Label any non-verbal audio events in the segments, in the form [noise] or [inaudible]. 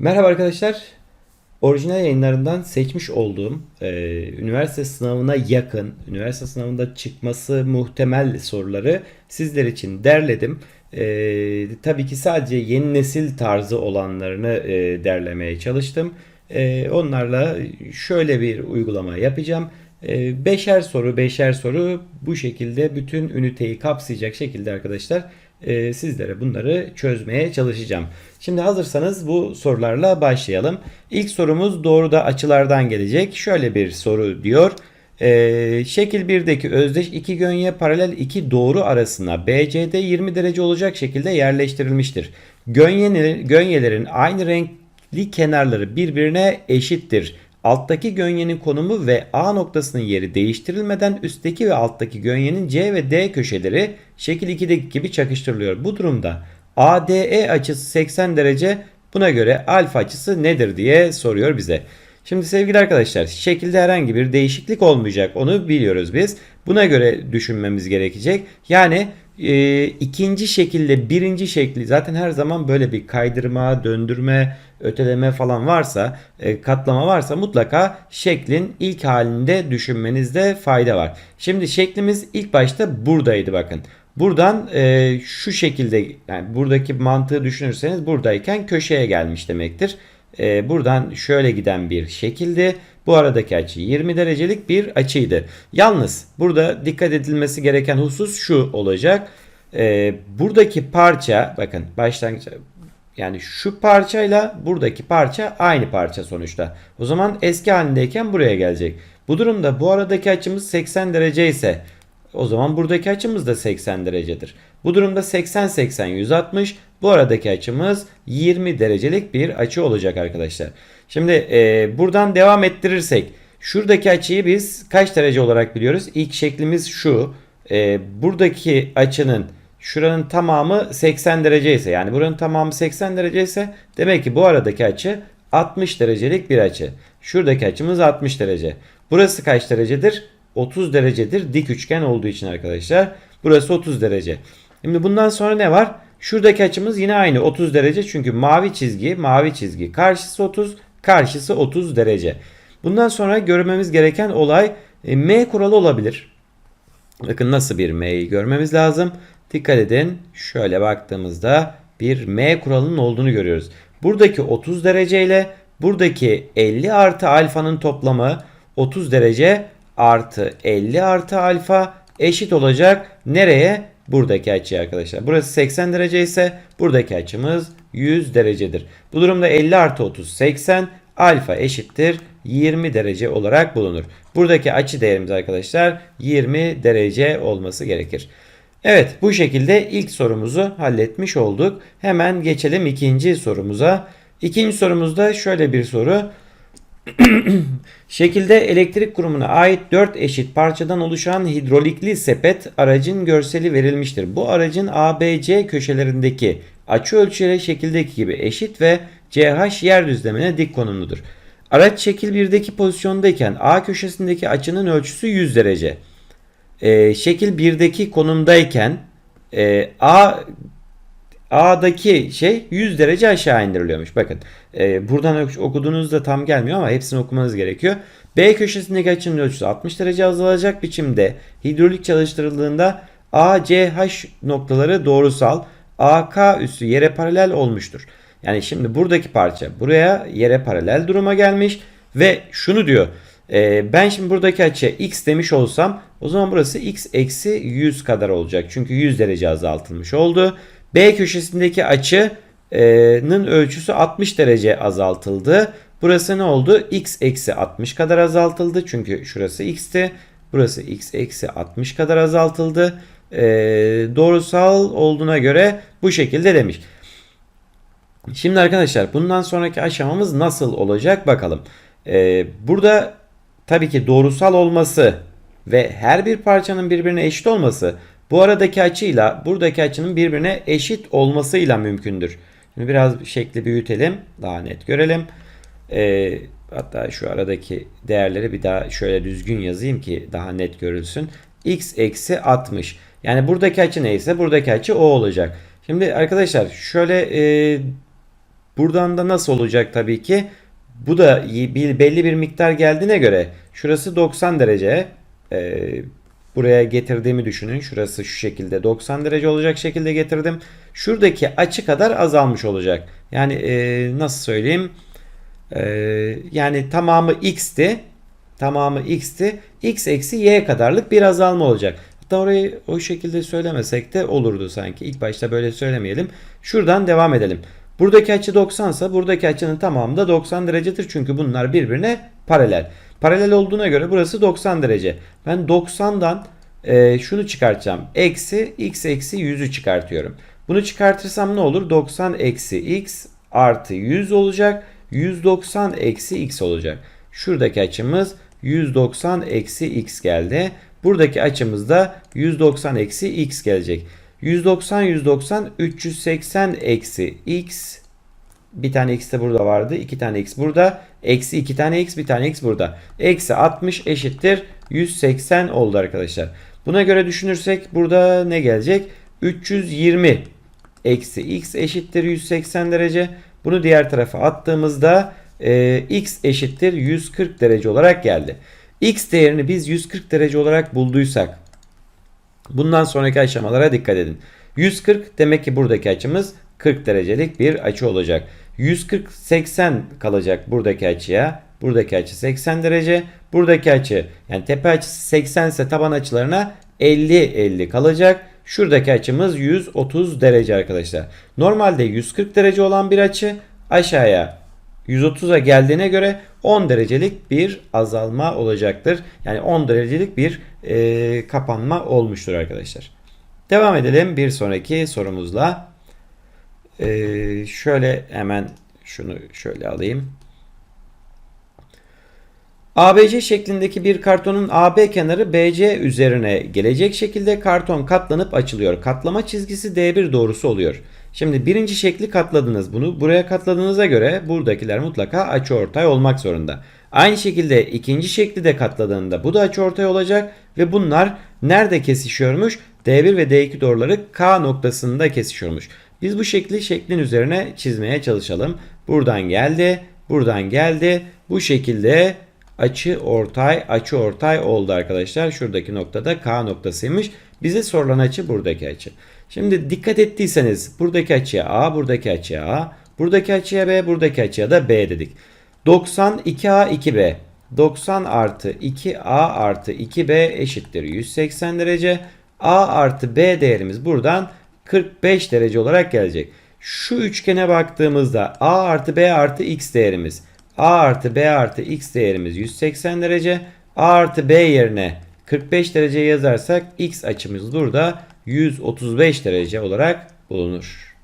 Merhaba arkadaşlar. Orijinal yayınlarından seçmiş olduğum e, üniversite sınavına yakın, üniversite sınavında çıkması muhtemel soruları sizler için derledim. E, tabii ki sadece yeni nesil tarzı olanlarını e, derlemeye çalıştım. E, onlarla şöyle bir uygulama yapacağım. E, beşer soru, beşer soru bu şekilde bütün üniteyi kapsayacak şekilde arkadaşlar e, sizlere bunları çözmeye çalışacağım. Şimdi hazırsanız bu sorularla başlayalım. İlk sorumuz doğruda açılardan gelecek. Şöyle bir soru diyor. Ee, şekil 1'deki özdeş iki gönye paralel iki doğru arasına BCD 20 derece olacak şekilde yerleştirilmiştir. Gönyeleri, gönyelerin aynı renkli kenarları birbirine eşittir. Alttaki gönyenin konumu ve A noktasının yeri değiştirilmeden üstteki ve alttaki gönyenin C ve D köşeleri şekil 2'deki gibi çakıştırılıyor. Bu durumda ADE açısı 80 derece buna göre alfa açısı nedir diye soruyor bize. Şimdi sevgili arkadaşlar şekilde herhangi bir değişiklik olmayacak onu biliyoruz biz. Buna göre düşünmemiz gerekecek. Yani e, ikinci şekilde birinci şekli zaten her zaman böyle bir kaydırma, döndürme, öteleme falan varsa, e, katlama varsa mutlaka şeklin ilk halinde düşünmenizde fayda var. Şimdi şeklimiz ilk başta buradaydı bakın. Buradan e, şu şekilde yani buradaki mantığı düşünürseniz buradayken köşeye gelmiş demektir. E, buradan şöyle giden bir şekilde bu aradaki açı 20 derecelik bir açıydı. Yalnız burada dikkat edilmesi gereken husus şu olacak. E, buradaki parça bakın başlangıç yani şu parçayla buradaki parça aynı parça sonuçta. O zaman eski halindeyken buraya gelecek. Bu durumda bu aradaki açımız 80 derece ise o zaman buradaki açımız da 80 derecedir. Bu durumda 80 80 160 bu aradaki açımız 20 derecelik bir açı olacak arkadaşlar. Şimdi e, buradan devam ettirirsek şuradaki açıyı biz kaç derece olarak biliyoruz? İlk şeklimiz şu. E, buradaki açının şuranın tamamı 80 derece ise yani buranın tamamı 80 derece ise demek ki bu aradaki açı 60 derecelik bir açı. Şuradaki açımız 60 derece. Burası kaç derecedir? 30 derecedir dik üçgen olduğu için arkadaşlar. Burası 30 derece. Şimdi bundan sonra ne var? Şuradaki açımız yine aynı 30 derece çünkü mavi çizgi mavi çizgi karşısı 30 karşısı 30 derece. Bundan sonra görmemiz gereken olay e, M kuralı olabilir. Bakın nasıl bir M'yi görmemiz lazım. Dikkat edin şöyle baktığımızda bir M kuralının olduğunu görüyoruz. Buradaki 30 derece ile buradaki 50 artı alfanın toplamı 30 derece artı 50 artı alfa eşit olacak. Nereye? Buradaki açıya arkadaşlar. Burası 80 derece ise buradaki açımız 100 derecedir. Bu durumda 50 artı 30 80 alfa eşittir 20 derece olarak bulunur. Buradaki açı değerimiz arkadaşlar 20 derece olması gerekir. Evet bu şekilde ilk sorumuzu halletmiş olduk. Hemen geçelim ikinci sorumuza. İkinci sorumuzda şöyle bir soru. [clears throat] Şekilde elektrik kurumuna ait 4 eşit parçadan oluşan hidrolikli sepet aracın görseli verilmiştir. Bu aracın ABC köşelerindeki açı ölçüleri şekildeki gibi eşit ve CH yer düzlemine dik konumludur. Araç şekil 1'deki pozisyondayken A köşesindeki açının ölçüsü 100 derece. Ee, şekil 1'deki konumdayken e, A A'daki şey 100 derece aşağı indiriliyormuş. Bakın e, buradan okuduğunuzda tam gelmiyor ama hepsini okumanız gerekiyor. B köşesindeki açının ölçüsü 60 derece azalacak biçimde hidrolik çalıştırıldığında ACH noktaları doğrusal AK üssü yere paralel olmuştur. Yani şimdi buradaki parça buraya yere paralel duruma gelmiş ve şunu diyor. E, ben şimdi buradaki açıya x demiş olsam o zaman burası x eksi 100 kadar olacak. Çünkü 100 derece azaltılmış oldu. B köşesindeki açının ölçüsü 60 derece azaltıldı. Burası ne oldu? X eksi 60 kadar azaltıldı. Çünkü şurası x'ti. Burası x eksi 60 kadar azaltıldı. Ee, doğrusal olduğuna göre bu şekilde demiş. Şimdi arkadaşlar bundan sonraki aşamamız nasıl olacak bakalım. Ee, burada tabii ki doğrusal olması ve her bir parçanın birbirine eşit olması bu aradaki açıyla buradaki açının birbirine eşit olmasıyla mümkündür. Şimdi biraz şekli büyütelim. Daha net görelim. Ee, hatta şu aradaki değerleri bir daha şöyle düzgün yazayım ki daha net görülsün. x eksi 60. Yani buradaki açı neyse buradaki açı o olacak. Şimdi arkadaşlar şöyle e, Buradan da nasıl olacak tabii ki? Bu da belli bir miktar geldiğine göre şurası 90 derece. Ee, buraya getirdiğimi düşünün. Şurası şu şekilde 90 derece olacak şekilde getirdim. Şuradaki açı kadar azalmış olacak. Yani ee, nasıl söyleyeyim? Ee, yani tamamı x'ti. Tamamı x'ti. x eksi y kadarlık bir azalma olacak. Hatta orayı o şekilde söylemesek de olurdu sanki. İlk başta böyle söylemeyelim. Şuradan devam edelim. Buradaki açı 90 ise buradaki açının tamamı da 90 derecedir. Çünkü bunlar birbirine paralel. Paralel olduğuna göre burası 90 derece. Ben 90'dan e, şunu çıkartacağım. Eksi x eksi 100'ü çıkartıyorum. Bunu çıkartırsam ne olur? 90 eksi x artı 100 olacak. 190 eksi x olacak. Şuradaki açımız 190 eksi x geldi. Buradaki açımız da 190 eksi x gelecek. 190 190 380 eksi x bir tane x de burada vardı. iki tane x burada. Eksi iki tane x bir tane x burada. Eksi 60 eşittir 180 oldu arkadaşlar. Buna göre düşünürsek burada ne gelecek? 320 eksi x eşittir 180 derece. Bunu diğer tarafa attığımızda e, x eşittir 140 derece olarak geldi. X değerini biz 140 derece olarak bulduysak bundan sonraki aşamalara dikkat edin. 140 demek ki buradaki açımız 40 derecelik bir açı olacak. 140 80 kalacak buradaki açıya. Buradaki açı 80 derece. Buradaki açı yani tepe açısı 80 ise taban açılarına 50 50 kalacak. Şuradaki açımız 130 derece arkadaşlar. Normalde 140 derece olan bir açı aşağıya 130'a geldiğine göre 10 derecelik bir azalma olacaktır. Yani 10 derecelik bir e, kapanma olmuştur arkadaşlar. Devam edelim bir sonraki sorumuzla. E, şöyle hemen şunu şöyle alayım. ABC şeklindeki bir kartonun AB kenarı BC üzerine gelecek şekilde karton katlanıp açılıyor. Katlama çizgisi D1 doğrusu oluyor. Şimdi birinci şekli katladınız bunu. Buraya katladığınıza göre buradakiler mutlaka açıortay olmak zorunda. Aynı şekilde ikinci şekli de katladığında bu da açıortay olacak ve bunlar nerede kesişiyormuş? D1 ve D2 doğruları K noktasında kesişiyormuş. Biz bu şekli şeklin üzerine çizmeye çalışalım. Buradan geldi, buradan geldi. Bu şekilde açı ortay açı ortay oldu arkadaşlar. Şuradaki noktada K noktasıymış. Bize sorulan açı buradaki açı. Şimdi dikkat ettiyseniz buradaki açıya A, buradaki açıya A, buradaki açıya B, buradaki açıya da B dedik. 90 2A 2B. 90 artı 2A artı 2B eşittir 180 derece. A artı B değerimiz buradan 45 derece olarak gelecek. Şu üçgene baktığımızda A artı B artı X değerimiz A artı B artı X değerimiz 180 derece. A artı B yerine 45 derece yazarsak X açımız burada 135 derece olarak bulunur.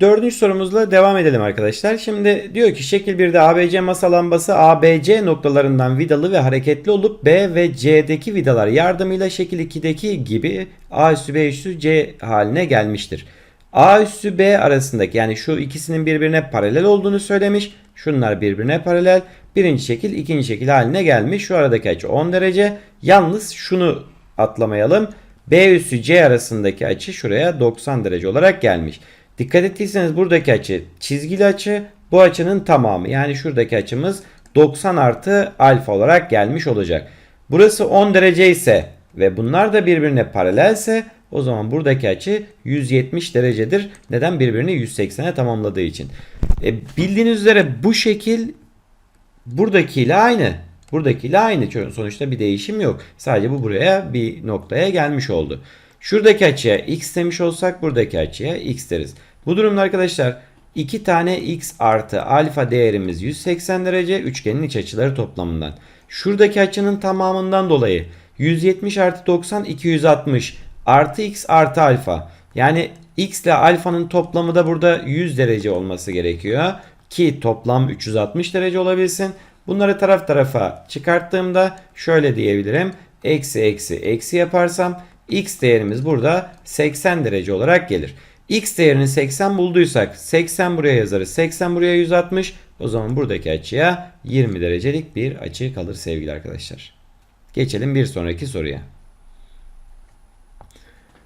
Dördüncü sorumuzla devam edelim arkadaşlar. Şimdi diyor ki şekil 1'de ABC masa lambası ABC noktalarından vidalı ve hareketli olup B ve C'deki vidalar yardımıyla şekil 2'deki gibi A üssü B üssü C haline gelmiştir. A üssü B arasındaki yani şu ikisinin birbirine paralel olduğunu söylemiş. Şunlar birbirine paralel. Birinci şekil ikinci şekil haline gelmiş. Şu aradaki açı 10 derece. Yalnız şunu atlamayalım. B üssü C arasındaki açı şuraya 90 derece olarak gelmiş. Dikkat ettiyseniz buradaki açı çizgili açı. Bu açının tamamı yani şuradaki açımız 90 artı alfa olarak gelmiş olacak. Burası 10 derece ise ve bunlar da birbirine paralelse o zaman buradaki açı 170 derecedir. Neden? Birbirini 180'e tamamladığı için. E, bildiğiniz üzere bu şekil buradakiyle aynı. Buradakiyle aynı. Sonuçta bir değişim yok. Sadece bu buraya bir noktaya gelmiş oldu. Şuradaki açıya x demiş olsak buradaki açıya x deriz. Bu durumda arkadaşlar 2 tane x artı alfa değerimiz 180 derece üçgenin iç açıları toplamından. Şuradaki açının tamamından dolayı 170 artı 90 260 artı x artı alfa. Yani x ile alfanın toplamı da burada 100 derece olması gerekiyor. Ki toplam 360 derece olabilsin. Bunları taraf tarafa çıkarttığımda şöyle diyebilirim. Eksi eksi eksi yaparsam x değerimiz burada 80 derece olarak gelir. X değerini 80 bulduysak 80 buraya yazarız. 80 buraya 160. O zaman buradaki açıya 20 derecelik bir açı kalır sevgili arkadaşlar. Geçelim bir sonraki soruya.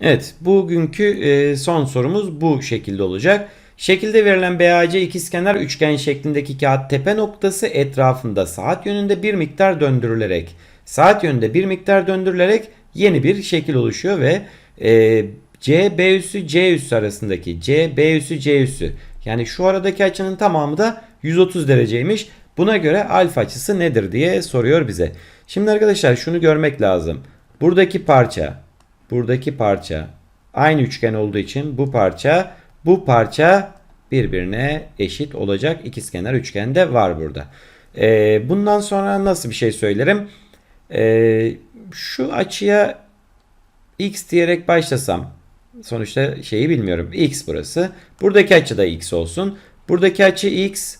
Evet bugünkü e, son sorumuz bu şekilde olacak. Şekilde verilen BAC ikizkenar üçgen şeklindeki kağıt tepe noktası etrafında saat yönünde bir miktar döndürülerek saat yönünde bir miktar döndürülerek yeni bir şekil oluşuyor ve e, C B üssü C üssü arasındaki C B üssü C üssü yani şu aradaki açının tamamı da 130 dereceymiş. Buna göre alfa açısı nedir diye soruyor bize. Şimdi arkadaşlar şunu görmek lazım. Buradaki parça, buradaki parça aynı üçgen olduğu için bu parça, bu parça birbirine eşit olacak. İkizkenar üçgen de var burada. Ee, bundan sonra nasıl bir şey söylerim? Ee, şu açıya x diyerek başlasam sonuçta şeyi bilmiyorum. x burası. Buradaki açı da x olsun. Buradaki açı x.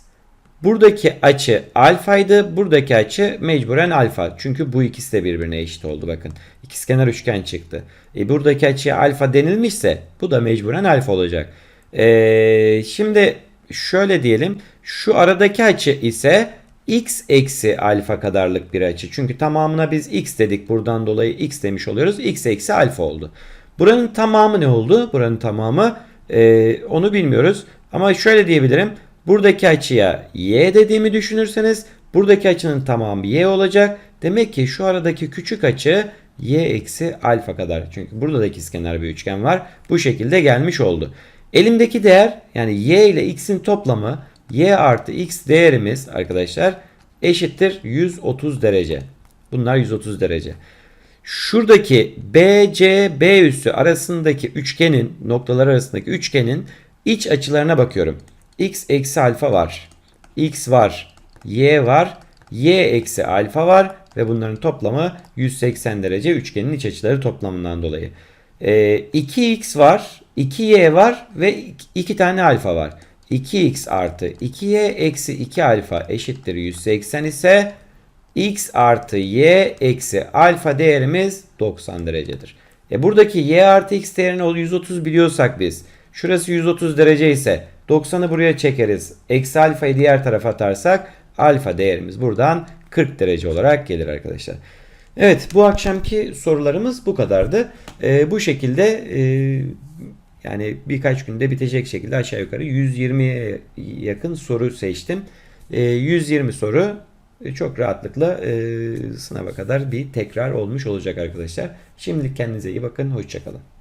Buradaki açı alfaydı. Buradaki açı mecburen alfa. Çünkü bu ikisi de birbirine eşit oldu bakın. İkizkenar üçgen çıktı. E buradaki açıya alfa denilmişse bu da mecburen alfa olacak. E, şimdi şöyle diyelim. Şu aradaki açı ise x eksi alfa kadarlık bir açı. Çünkü tamamına biz x dedik. Buradan dolayı x demiş oluyoruz. x eksi alfa oldu. Buranın tamamı ne oldu? Buranın tamamı e, onu bilmiyoruz. Ama şöyle diyebilirim. Buradaki açıya y dediğimi düşünürseniz buradaki açının tamamı y olacak. Demek ki şu aradaki küçük açı y eksi alfa kadar. Çünkü burada da ikizkenar bir üçgen var. Bu şekilde gelmiş oldu. Elimdeki değer yani y ile x'in toplamı y artı x değerimiz arkadaşlar eşittir 130 derece. Bunlar 130 derece. Şuradaki BC B üssü arasındaki üçgenin noktalar arasındaki üçgenin iç açılarına bakıyorum. X eksi alfa var. X var. Y var. Y eksi alfa var. Ve bunların toplamı 180 derece üçgenin iç açıları toplamından dolayı. Ee, 2x var. 2y var. Ve 2 tane alfa var. 2x artı 2y eksi 2 alfa eşittir 180 ise x artı y eksi alfa değerimiz 90 derecedir. E buradaki y artı x değerini 130 biliyorsak biz. Şurası 130 derece ise 90'ı buraya çekeriz. Eksi alfayı diğer tarafa atarsak alfa değerimiz buradan 40 derece olarak gelir arkadaşlar. Evet bu akşamki sorularımız bu kadardı. E, bu şekilde e, yani birkaç günde bitecek şekilde aşağı yukarı 120'ye yakın soru seçtim. E, 120 soru çok rahatlıkla e, sınava kadar bir tekrar olmuş olacak arkadaşlar. Şimdilik kendinize iyi bakın. Hoşçakalın.